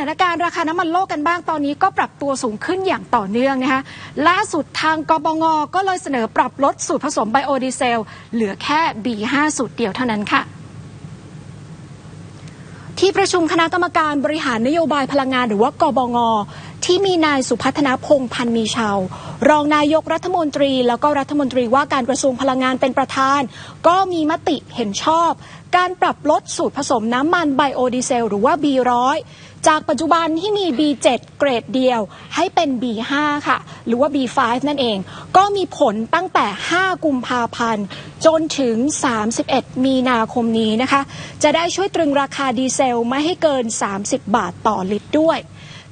ถานการณ์ราคาน้ำมันโลกกันบ้างตอนนี้ก็ปรับตัวสูงขึ้นอย่างต่อเนื่องนะคะล่าสุดทางกบงก็เลยเสนอปรับลดสูตรผสมไบโอดีเซล เหลือแค่ B5 สูตรเดียวเท่านั้นค่ะที่ประชุมคณะกรรมการบริหารนโยบายพลังงานหรือว่ากบง ที่มีนายสุพัฒนพงพันมีชาว รองนายกรัฐมนตรี แล้วก็รัฐมนตรีว่าการกระทรวงพลังงานเป็นประธาน ก็มีมติเห็นชอบ การปรับลดสูตรผสมน้ำมันไบโอดีเซลหรือว่า B100 จากปัจจุบันที่มี B7 เกรดเดียว ให้เป็น B5 ค่ะ หรือว่า B5 นั่นเอง ก็มีผลตั้งแต่ 5 กุมภาพันธ์ จนถึง 31 มีนาคมนี้นะคะ จะได้ช่วยตรึงราคาดีเซลไม่ให้เกิน 30 บาทต่อลิตรด้วย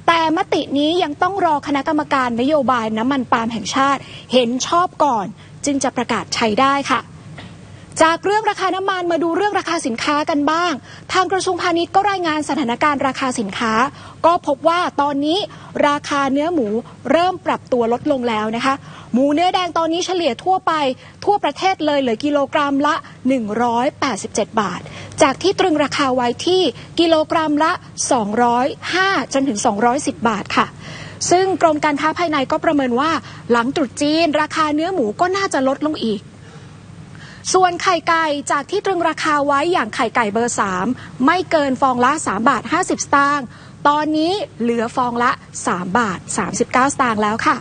แต่มตินี้ยังต้องรอคณะกรรมการนโยบายน้ำมันปาล์มแห่งชาติ เห็นชอบก่อน จึงจะประกาศใช้ได้ค่ะ จากเรื่องราคาน้ำมันมาดูเรื่องราคาสินค้ากันบ้าง ทางกระทรวงพาณิชย์ก็รายงานสถานการณ์ราคาสินค้า ก็พบว่าตอนนี้ราคาเนื้อหมูเริ่มปรับตัวลดลงแล้วนะคะ หมูเนื้อแดงตอนนี้เฉลี่ยทั่วไป ทั่วประเทศเลยเหลือกิโลกรัมละ 187 บาท จากที่ตรึงราคาไว้ที่กิโลกรัมละ 205 จนถึง 210 บาทค่ะ ซึ่งกรมการค้าภายในก็ประเมินว่า หลังตรุษจีน ราคาเนื้อหมูก็น่าจะลดลงอีกส่วนไข่ไก่จากที่ตรึงราคาไว้อย่างไข่ไก่เบอร์ 3 ไม่เกินฟองละ 3 บาท 50 สตางค์ ตอนนี้เหลือฟองละ 3 บาท 39 สตางค์แล้วค่ะ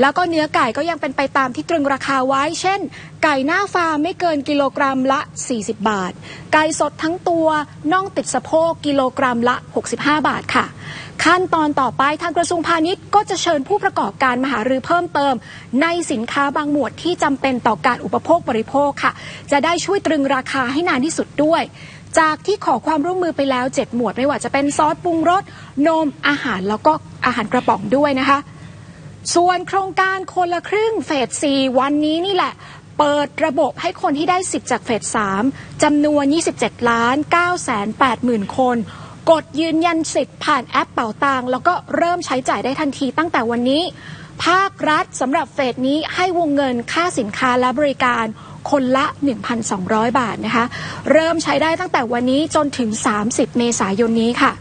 แล้วก็เนื้อไก่ก็ยังเป็นไปตามที่ตรึงราคาไว้ เช่น ไก่หน้าฟาร์มไม่เกินกิโลกรัมละ 40 บาท ไก่สดทั้งตัวน่องติดสะโพกกิโลกรัมละ 65 บาทค่ะ ขั้นตอนต่อไปทางกระทรวงพาณิชย์ก็จะเชิญผู้ประกอบการมาหารือเพิ่มเติม ในสินค้าบางหมวดที่จำเป็นต่อการอุปโภคบริโภคค่ะ จะได้ช่วยตรึงราคาให้นานที่สุดด้วยจากที่ขอความร่วมมือไปแล้ว 7 หมวดไม่ว่าจะเป็นซอสปรุงรสนมอาหารแล้วก็อาหารกระป๋องด้วยนะคะ ส่วนโครงการคนละครึ่งเฟส 4 วันนี้นี่แหละ เปิดระบบให้คนที่ได้สิทธิ์จากเฟส 3จำนวน 27 ล้าน9แสน8หมื่นคน กดยืนยันสิทธิ์ผ่านแอปเป่าตังแล้วก็เริ่มใช้จ่ายได้ทันทีตั้งแต่วันนี้ ภาครัฐสำหรับเฟสนี้ให้วงเงินค่าสินค้าและบริการคนละ 1,200 บาทนะคะ เริ่มใช้ได้ตั้งแต่วันนี้จนถึง 30 เมษายนนี้ค่ะ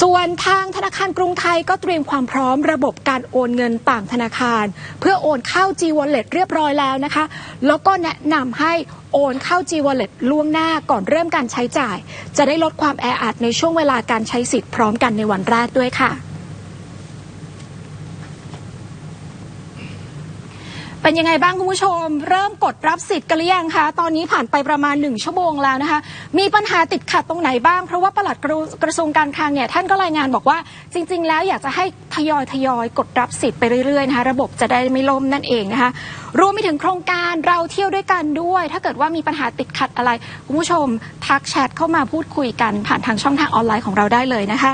ส่วนทางธนาคารกรุงไทยก็เตรียมความพร้อมระบบการโอนเงินต่างธนาคาร เพื่อโอนเข้า G Wallet เรียบร้อยแล้วนะคะ แล้วก็แนะนำให้โอนเข้า G Wallet ล่วงหน้าก่อนเริ่มการใช้จ่าย จะได้ลดความแออัดในช่วงเวลาการใช้สิทธิ์พร้อมกันในวันแรกด้วยค่ะ เป็นยังไงบ้างคุณผู้ชม เริ่มกดรับสิทธิ์กันหรือยังคะตอนนี้ผ่านไปประมาณ 1 ชั่วโมงแล้วนะคะ มีปัญหาติดขัดตรงไหนบ้าง เพราะว่าปลัดกระกระทรวงการคลังเนี่ยท่านก็รายงานบอกว่าจริง ๆ แล้วอยากจะให้ทยอยทยอยกดรับสิทธิ์ไปเรื่อยๆนะคะระบบจะได้ไม่ล่มนั่นเองนะคะรวมไปถึงโครงการเราเที่ยวด้วยกันด้วย ถ้าเกิดว่ามีปัญหาติดขัดอะไรคุณผู้ชมทักแชทเข้ามาพูดคุยกันผ่านทางช่องทางออนไลน์ของเราได้เลยนะคะ